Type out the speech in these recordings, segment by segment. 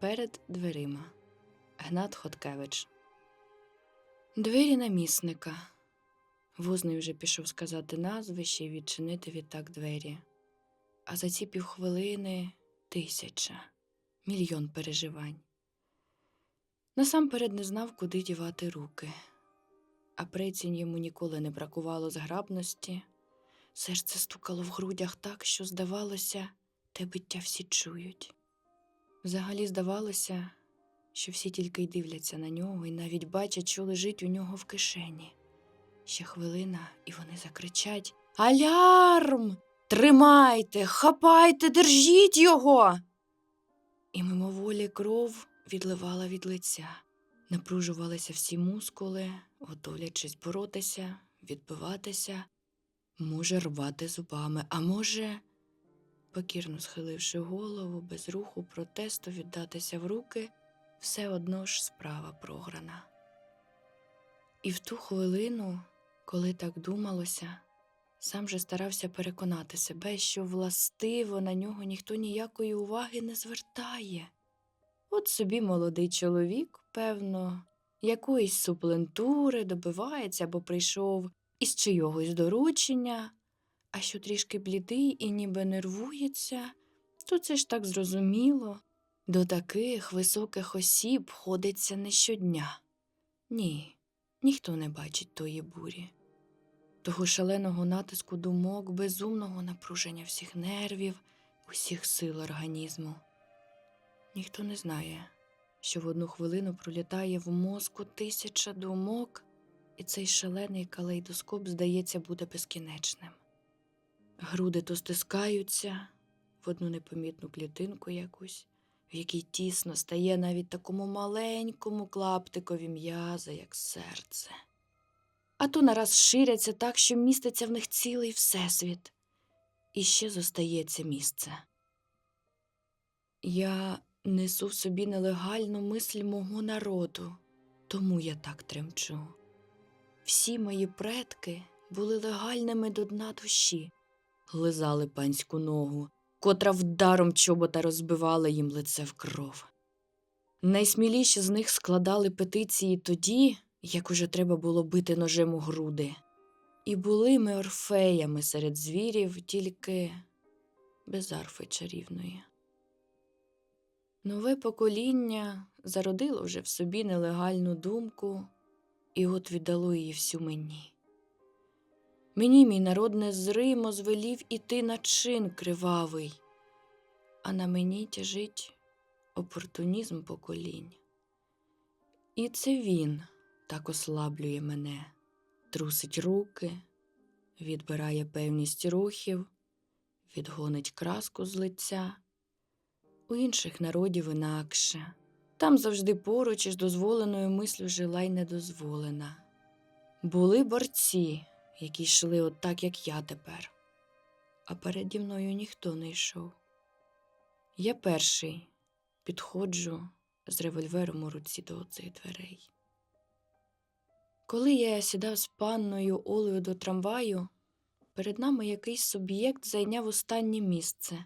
Перед дверима. Гнат Хоткевич. Двері намісника. Возний вже пішов сказати назви ще й відчинити відтак двері. А за ці півхвилини тисяча, мільйон переживань. Насамперед не знав, куди дівати руки, а прицінь йому ніколи не бракувало зграбності. Серце стукало в грудях так, що, здавалося, те биття всі чують. Взагалі здавалося, що всі тільки й дивляться на нього і навіть бачать, що лежить у нього в кишені. Ще хвилина, і вони закричать Алярм! Тримайте, хапайте, держіть його. І мимоволі кров відливала від лиця, напружувалися всі мускули, готовлячись боротися, відбиватися, може, рвати зубами, а може, покірно схиливши голову, без руху протесту віддатися в руки, все одно ж справа програна. І в ту хвилину, коли так думалося, сам же старався переконати себе, що властиво на нього ніхто ніякої уваги не звертає. От собі молодий чоловік, певно, якоїсь суплентури добивається або прийшов із чийогось доручення, а що трішки блідий і ніби нервується, то це ж так зрозуміло. До таких високих осіб ходиться не щодня. Ні, ніхто не бачить тої бурі, того шаленого натиску думок, безумного напруження всіх нервів, усіх сил організму. Ніхто не знає, що в одну хвилину пролітає в мозку тисяча думок, і цей шалений калейдоскоп, здається, буде безкінечним. Груди то стискаються в одну непомітну клітинку якусь, в якій тісно стає навіть такому маленькому клаптикові м'яза, як серце. А то нараз ширяться так, що міститься в них цілий всесвіт, і ще зостається місце. Я несу в собі нелегальну мисль мого народу, тому я так тремчу. Всі мої предки були легальними до дна душі, лизали панську ногу, котра вдаром чобота розбивала їм лице в кров. Найсміліші з них складали петиції тоді, як уже треба було бити ножем у груди. І були ми орфеями серед звірів, тільки без арфи чарівної. Нове покоління зародило вже в собі нелегальну думку, і от віддало її всю мені. Мені мій народ незримо звелів іти на чин кривавий, а на мені тяжить опортунізм поколінь. І це він так ослаблює мене, трусить руки, відбирає певність рухів, відгонить краску з лиця. У інших народів інакше. Там завжди поруч із дозволеною мислю жила й недозволена. Були борці, які йшли от так, як я тепер, а переді мною ніхто не йшов. Я перший підходжу з револьвером у руці до оцих дверей. Коли я сідав з панною Олею до трамваю, перед нами якийсь суб'єкт зайняв останнє місце.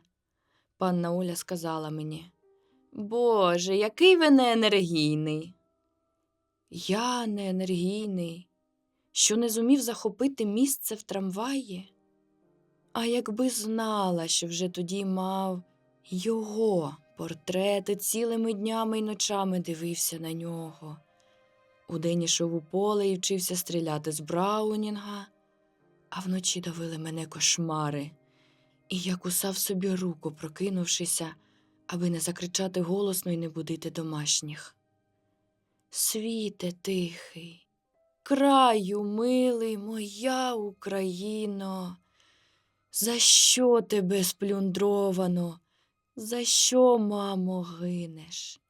Панна Оля сказала мені Боже, який ви неенергійний. Я неенергійний, що не зумів захопити місце в трамваї. А якби знала, що вже тоді мав його портрети цілими днями й ночами дивився на нього. Удень ішов у поле і вчився стріляти з Браунінга, а вночі давили мене кошмари, і я кусав собі руку, прокинувшися, аби не закричати голосно і не будити домашніх. Світе тихий, краю милий, моя Україно, за що тебе сплюндровано? За що, мамо, гинеш?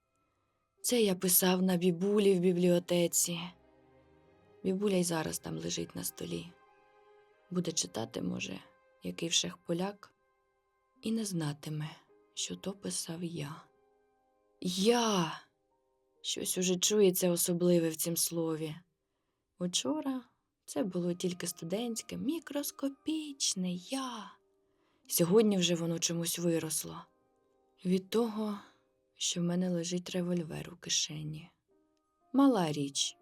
Це я писав на бібулі в бібліотеці. Бібуля й зараз там лежить на столі. Буде читати, може, який вшех поляк, і не знатиме, що то писав я. Я. Щось уже чується особливе в цім слові. Учора це було тільки студентське, мікроскопічне я. Сьогодні вже воно чомусь виросло. Від того що в мене лежить револьвер у кишені. Мала річ,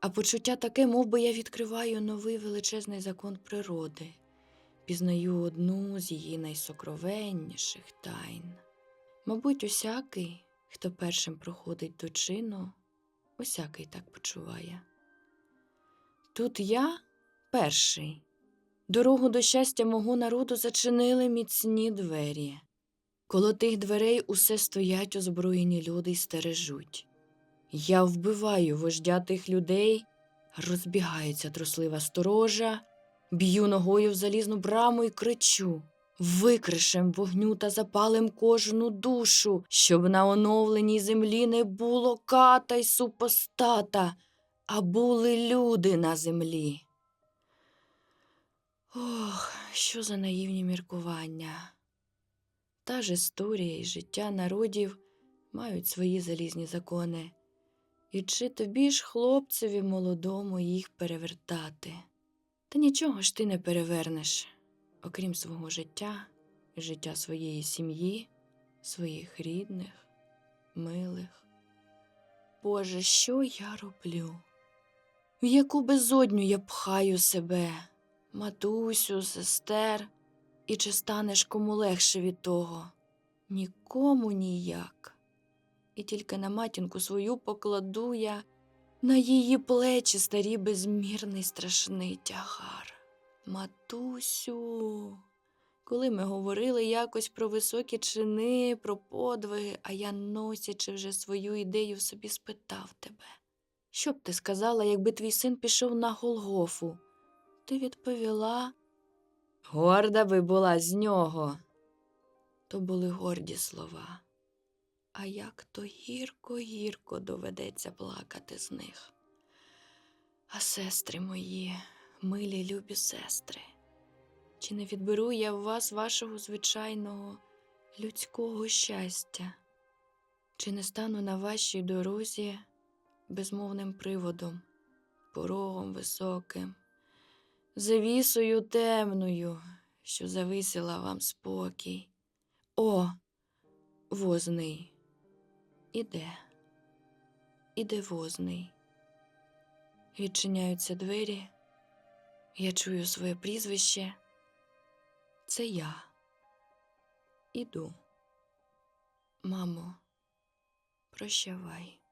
а почуття таке, мов би я відкриваю новий величезний закон природи, пізнаю одну з її найсокровенніших тайн. Мабуть, усякий, хто першим проходить до чину, усякий так почуває. Тут я перший. Дорогу до щастя мого народу зачинили міцні двері. Коло тих дверей усе стоять озброєні люди й стережуть. Я вбиваю вождя тих людей, розбігається труслива сторожа, б'ю ногою в залізну браму і кричу. Викришем вогню та запалим кожну душу, щоб на оновленій землі не було ката й супостата, а були люди на землі. Ох, що за наївні міркування. Та ж історія і життя народів мають свої залізні закони. І чи тобі ж, хлопцеві молодому, їх перевертати? Та нічого ж ти не перевернеш, окрім свого життя, життя своєї сім'ї, своїх рідних, милих. Боже, що я роблю? В яку безодню я пхаю себе, матусю, сестер, і чи станеш кому легше від того? Нікому ніяк. І тільки на матінку свою покладу я на її плечі старі безмірний страшний тягар. Матусю, коли ми говорили якось про високі чини, про подвиги, а я, носячи вже свою ідею, в собі спитав тебе. Що б ти сказала, якби твій син пішов на Голгофу? Ти відповіла. Горда би була з нього. То були горді слова. А як то гірко-гірко доведеться плакати з них. А сестри мої, милі любі сестри, чи не відберу я в вас вашого звичайного людського щастя? Чи не стану на вашій дорозі безмовним приводом, порогом високим, завісою темною, що зависила вам спокій? О, возний, іде, іде возний. Відчиняються двері, я чую своє прізвище. Це я. Іду. Мамо, прощавай.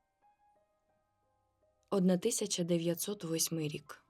1908 рік.